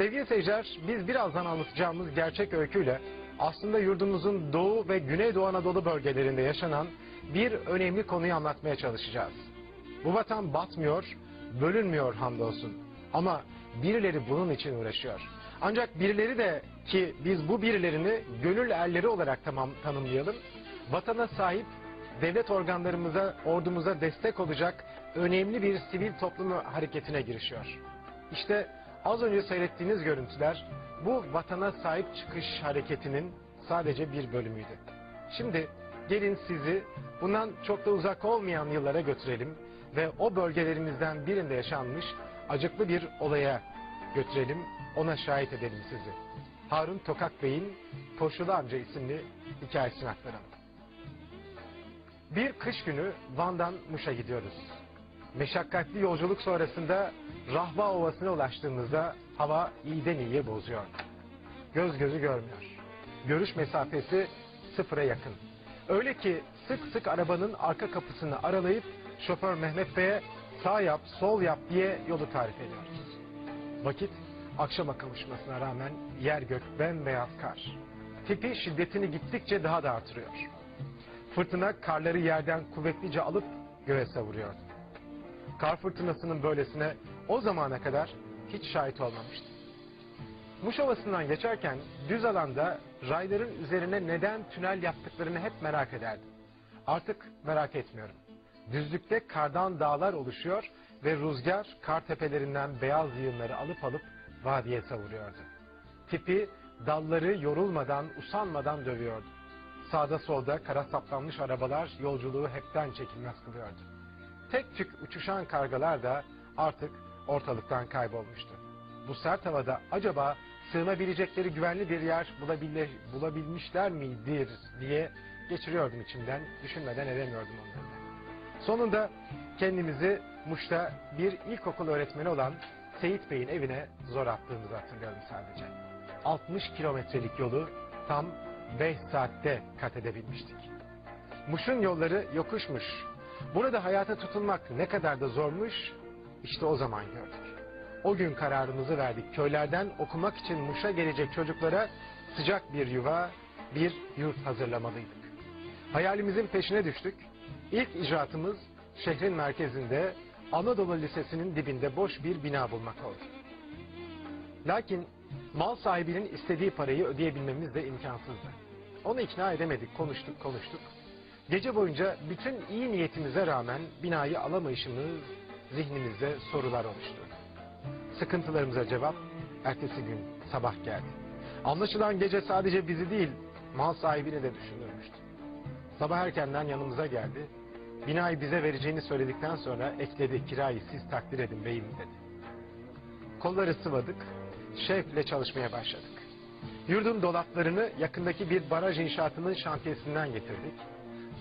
Sevgili seyirciler, biz birazdan anlatacağımız gerçek öyküyle aslında yurdumuzun Doğu ve Güneydoğu Anadolu bölgelerinde yaşanan bir önemli konuyu anlatmaya çalışacağız. Bu vatan batmıyor, bölünmüyor hamdolsun. Ama birileri bunun için uğraşıyor. Ancak birileri de ki biz bu birilerini gönül erleri olarak tamam tanımlayalım. Vatana sahip devlet organlarımıza, ordumuza destek olacak önemli bir sivil toplum hareketine girişiyor. İşte az önce seyrettiğiniz görüntüler bu vatana sahip çıkış hareketinin sadece bir bölümüydü. Şimdi gelin sizi bundan çok da uzak olmayan yıllara götürelim ve o bölgelerimizden birinde yaşanmış acıklı bir olaya götürelim, ona şahit edelim sizi. Harun Tokak Bey'in Koşulu Amca isimli hikayesini aktaralım. Bir kış günü Van'dan Muş'a gidiyoruz. Meşakkatli yolculuk sonrasında Rahva Ovası'na ulaştığımızda hava iyiden iyiye bozuyor. Göz gözü görmüyor. Görüş mesafesi sıfıra yakın. Öyle ki sık sık arabanın arka kapısını aralayıp şoför Mehmet Bey'e sağ yap, sol yap diye yolu tarif ediyoruz. Vakit akşama kavuşmasına rağmen yer gök bembeyaz kar. Tipi şiddetini gittikçe daha da artırıyor. Fırtına karları yerden kuvvetlice alıp göğe savuruyor. Kar fırtınasının böylesine o zamana kadar hiç şahit olmamıştı. Muş Ovası'ndan geçerken düz alanda rayların üzerine neden tünel yaptıklarını hep merak ederdim. Artık merak etmiyorum. Düzlükte kardan dağlar oluşuyor ve rüzgar kar tepelerinden beyaz yığınları alıp alıp vadiye savuruyordu. Tipi dalları yorulmadan, usanmadan dövüyordu. Sağda solda kara saplanmış arabalar yolculuğu hepten çekilmez kılıyordu. Tek tük uçuşan kargalar da artık ortalıktan kaybolmuştu. Bu sert havada acaba sığınabilecekleri güvenli bir yer bulabile, bulabilmişler midir diye geçiriyordum içimden, düşünmeden edemiyordum onları. Sonunda kendimizi Muş'ta bir ilkokul öğretmeni olan Seyit Bey'in evine zor attığımızı hatırlıyorum sadece. 60 kilometrelik yolu tam 5 saatte kat edebilmiştik. Muş'un yolları yokuşmuş. Burada hayata tutunmak ne kadar da zormuş, işte o zaman gördük. O gün kararımızı verdik. Köylerden okumak için Muş'a gelecek çocuklara sıcak bir yuva, bir yurt hazırlamalıydık. Hayalimizin peşine düştük. İlk icraatımız şehrin merkezinde Anadolu Lisesi'nin dibinde boş bir bina bulmak oldu. Lakin mal sahibinin istediği parayı ödeyebilmemiz de imkansızdı. Onu ikna edemedik, konuştuk, konuştuk. Gece boyunca bütün iyi niyetimize rağmen binayı alamayışımız zihnimizde sorular oluştu. Sıkıntılarımıza cevap ertesi gün sabah geldi. Anlaşılan gece sadece bizi değil, mal sahibini de düşünürmüştü. Sabah erkenden yanımıza geldi. Binayı bize vereceğini söyledikten sonra ekledi kirayı siz takdir edin beyim dedi. Kolları sıvadık, şevkle çalışmaya başladık. Yurdun dolaplarını yakındaki bir baraj inşaatının şantiyesinden getirdik.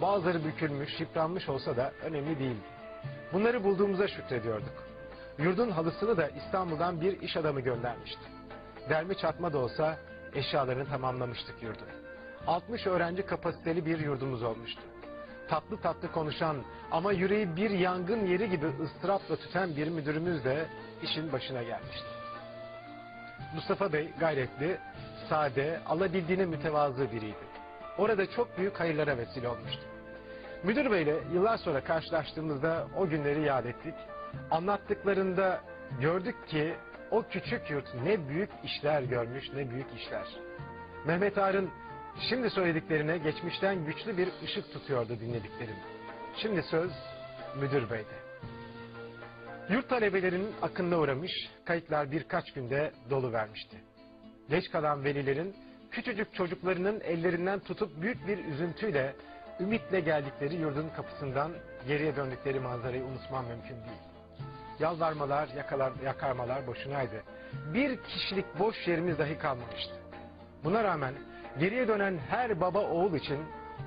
Bazıları bükülmüş, yıpranmış olsa da önemli değildi. Bunları bulduğumuza şükrediyorduk. Yurdun halısını da İstanbul'dan bir iş adamı göndermişti. Derme çatma da olsa eşyalarını tamamlamıştık yurdu. 60 öğrenci kapasiteli bir yurdumuz olmuştu. Tatlı tatlı konuşan ama yüreği bir yangın yeri gibi ıstırapla tüten bir müdürümüz de işin başına gelmişti. Mustafa Bey gayretli, sade, alabildiğine mütevazı biriydi. Orada çok büyük hayırlara vesile olmuştu. Müdür Bey'le yıllar sonra karşılaştığımızda o günleri yad ettik. Anlattıklarında gördük ki o küçük yurt ne büyük işler görmüş ne büyük işler. Mehmet Arın şimdi söylediklerine geçmişten güçlü bir ışık tutuyordu dinlediklerim. Şimdi söz Müdür Bey'de. Yurt talebelerinin akınına uğramış, kayıtlar birkaç günde dolu vermişti. Geç kalan velilerin küçücük çocuklarının ellerinden tutup büyük bir üzüntüyle, ümitle geldikleri yurdun kapısından geriye döndükleri manzarayı unutmam mümkün değil. Yalvarmalar, yakalar, yakarmalar boşunaydı. Bir kişilik boş yerimiz dahi kalmamıştı. Buna rağmen geriye dönen her baba oğul için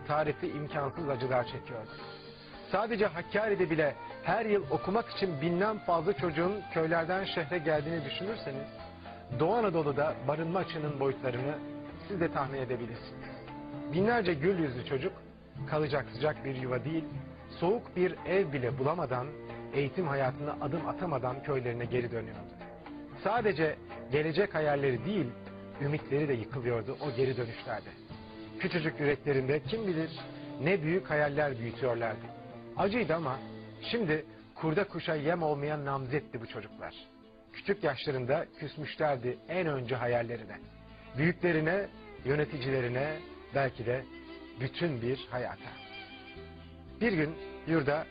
tarifi imkansız acılar çekiyordu. Sadece Hakkari'de bile her yıl okumak için binden fazla çocuğun köylerden şehre geldiğini düşünürseniz, Doğu Anadolu'da barınma açığının boyutlarını siz de tahmin edebilirsiniz. Binlerce gül yüzlü çocuk kalacak sıcak bir yuva değil, soğuk bir ev bile bulamadan, eğitim hayatına adım atamadan köylerine geri dönüyordu. Sadece gelecek hayalleri değil, ümitleri de yıkılıyordu o geri dönüşlerde. Küçücük yüreklerinde kim bilir ne büyük hayaller büyütüyorlardı. Acıydı ama şimdi kurda kuşa yem olmayan namzetti bu çocuklar. Küçük yaşlarında küsmüşlerdi en önce hayallerine. Büyüklerine, yöneticilerine, belki de bütün bir hayata. Bir gün yurda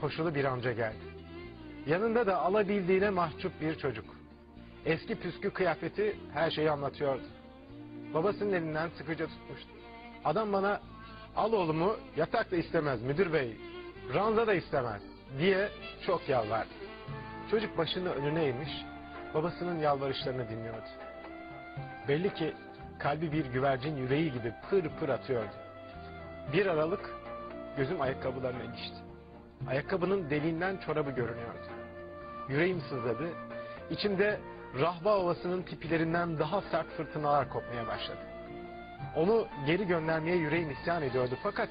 koşulu bir amca geldi. Yanında da alabildiğine mahcup bir çocuk. Eski püskü kıyafeti her şeyi anlatıyordu. Babasının elinden sıkıca tutmuştu. Adam bana al oğlumu yatak da istemez müdür bey, ranza da istemez diye çok yalvardı. Çocuk başını önüne eğmiş, babasının yalvarışlarını dinliyordu. Belli ki kalbi bir güvercin yüreği gibi pır pır atıyordu. Bir aralık gözüm ayakkabılarına ilişti. Ayakkabının deliğinden çorabı görünüyordu. Yüreğim sızladı. İçimde Rahva Ovası'nın tipilerinden daha sert fırtınalar kopmaya başladı. Onu geri göndermeye yüreğim isyan ediyordu fakat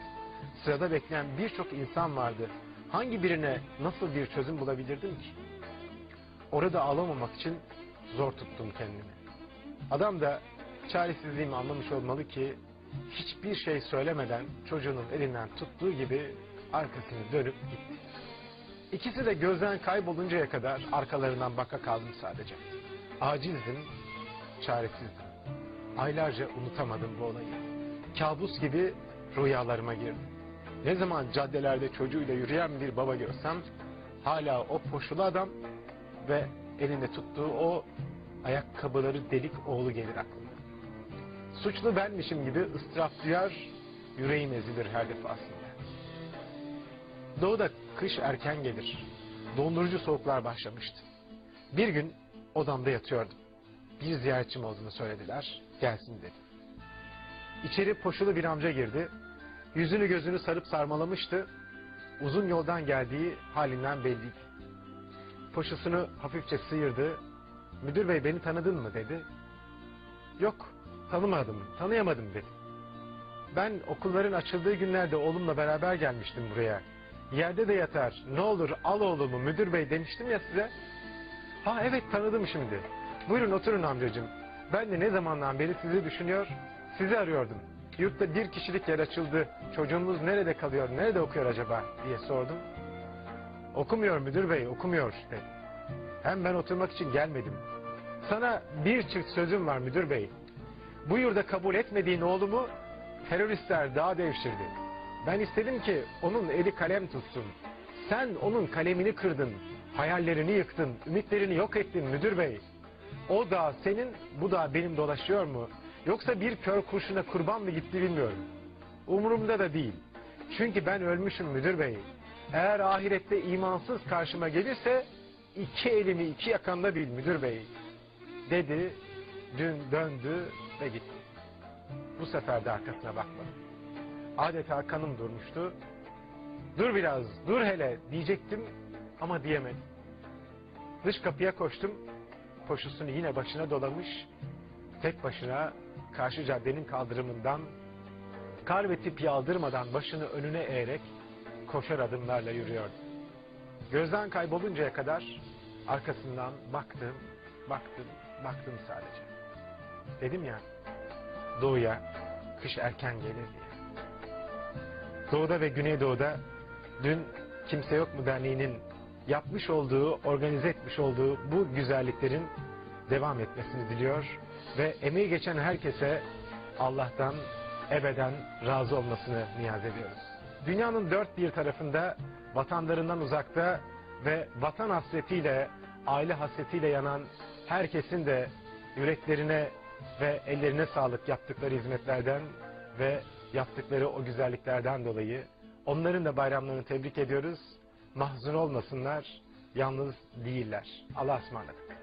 sırada bekleyen birçok insan vardı. Hangi birine nasıl bir çözüm bulabilirdim ki? Orada ağlamamak için zor tuttum kendimi. Adam da çaresizliğimi anlamış olmalı ki hiçbir şey söylemeden çocuğunun elinden tuttuğu gibi arkasını dönüp gitti. İkisi de gözden kayboluncaya kadar arkalarından baka kaldım sadece. Acizdim, çaresizdim. Aylarca unutamadım bu olayı. Kabus gibi rüyalarıma girdi. Ne zaman caddelerde çocuğuyla yürüyen bir baba görsem hala o poşulu adam ve elinde tuttuğu o ayakkabıları delik oğlu gelir aklıma. Suçlu benmişim gibi ıstırap duyar, yüreğim ezilir her defasında. Doğuda kış erken gelir. Dondurucu soğuklar başlamıştı. Bir gün odamda yatıyordum. Bir ziyaretçim olduğunu söylediler. Gelsin dedi. İçeri poşulu bir amca girdi. Yüzünü gözünü sarıp sarmalamıştı. Uzun yoldan geldiği halinden belliydi. Poşusunu hafifçe sıyırdı. Müdür bey beni tanıdın mı dedi. Yok tanımadım, tanıyamadım dedi. Ben okulların açıldığı günlerde oğlumla beraber gelmiştim buraya. Yerde de yatar. Ne olur al oğlumu müdür bey demiştim ya size. Ha evet tanıdım şimdi. Buyurun oturun amcacığım. Ben de ne zamandan beri sizi düşünüyor, sizi arıyordum. Yurtta bir kişilik yer açıldı. Çocuğumuz nerede kalıyor, nerede okuyor acaba diye sordum. Okumuyor müdür bey, okumuyor dedi. Hem ben oturmak için gelmedim. Sana bir çift sözüm var müdür bey. Bu yurda kabul etmediğin oğlumu teröristler daha devşirdi. Ben istedim ki onun eli kalem tutsun. Sen onun kalemini kırdın, hayallerini yıktın, ümitlerini yok ettin müdür bey. O da senin, bu da benim dolaşıyor mu? Yoksa bir kör kurşuna kurban mı gitti bilmiyorum. Umurumda da değil. Çünkü ben ölmüşüm müdür bey. Eğer ahirette imansız karşıma gelirse iki elimi iki yakanda bil müdür bey. Dedi, dün döndü ve gitti. Bu sefer de arkasına bakmadım. Adeta kanım durmuştu. Dur biraz, dur hele diyecektim ama diyemedim. Dış kapıya koştum. Poşusunu yine başına dolamış. Tek başına karşı caddenin kaldırımından kar ve tip yağdırmadan başını önüne eğerek koşar adımlarla yürüyordu. Gözden kayboluncaya kadar arkasından baktım, baktım, baktım sadece. Dedim ya, doğuya kış erken gelir diye. Doğuda ve Güneydoğu'da dün Kimse Yok mu Derneği'nin yapmış olduğu, organize etmiş olduğu bu güzelliklerin devam etmesini diliyor ve emeği geçen herkese Allah'tan ebeden razı olmasını niyaz ediyoruz. Dünyanın dört bir tarafında vatanlarından uzakta ve vatan hasretiyle, aile hasretiyle yanan herkesin de yüreklerine ve ellerine sağlık yaptıkları hizmetlerden ve yaptıkları o güzelliklerden dolayı onların da bayramlarını tebrik ediyoruz. Mahzun olmasınlar, yalnız değiller. Allah'a ısmarladık.